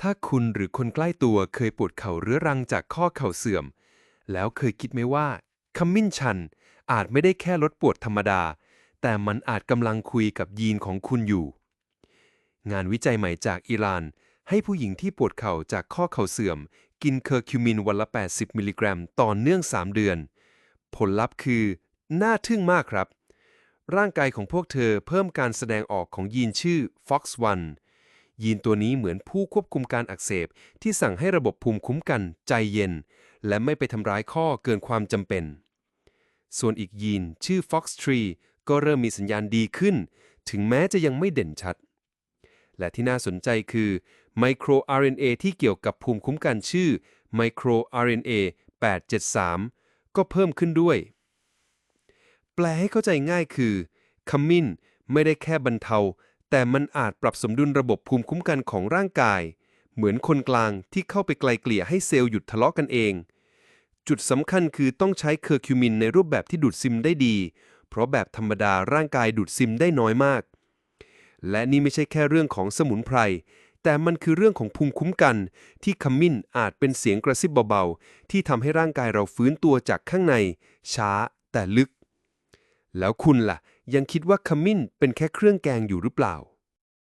ถ้าคุณหรือคนใกล้ตัวเคยปวดเข่าเรื้อรังจากข้อเข่าเสื่อม แล้วเคยคิดไหมว่าขมิ้นชันอาจไม่ได้แค่ลดปวดธรรมดา แต่มันอาจกำลังคุยกับยีนของคุณอยู่ งานวิจัยใหม่จากอิหร่าน ให้ผู้หญิงที่ปวดเข่าจากข้อเข่าเสื่อม กินเคอร์คิวมินวันละ 80 มิลลิกรัมต่อเนื่อง 3 เดือน ผลลัพธ์คือ น่าทึ่งมากครับ ร่างกายของพวกเธอเพิ่มการแสดงออกของยีนชื่อ FOX1 ยีนตัวนี้เหมือนผู้ควบคุมการอักเสบ ที่สั่งให้ระบบภูมิคุ้มกันใจเย็น และไม่ไปทำร้ายข้อเกินความจำเป็น ส่วนอีกยีนชื่อ FOX3 ก็เริ่มมีสัญญาณดีขึ้น ถึงแม้จะยังไม่เด่นชัด และที่น่าสนใจคือไมโคร RNA ที่เกี่ยวกับภูมิคุ้มกันชื่อไมโคร RNA 873 ก็เพิ่มขึ้นด้วย แปลให้เข้าใจง่ายคือขมิ้นไม่ได้แค่บรรเทา แต่มันอาจปรับสมดุลระบบภูมิคุ้มกันของร่างกาย เหมือนคนกลางที่เข้าไปไกลเกลี่ยให้เซลล์หยุดทะเลาะกันเอง จุดสำคัญคือต้องใช้เคอร์คิวมินในรูปแบบที่ดูดซิมได้ดี เพราะแบบธรรมดาร่างกายดูดซิมได้น้อยมาก และนี่ไม่ใช่แค่เรื่องของสมุนไพร แต่มันคือเรื่องของภูมิคุ้มกัน ที่ขมิ้นอาจเป็นเสียงกระซิบเบาๆ ที่ทำให้ร่างกายเราฟื้นตัวจากข้างใน ช้าแต่ลึก แล้วคุณล่ะ ยังคิดว่าขมิ้นเป็นแค่เครื่องแกงอยู่หรือเปล่า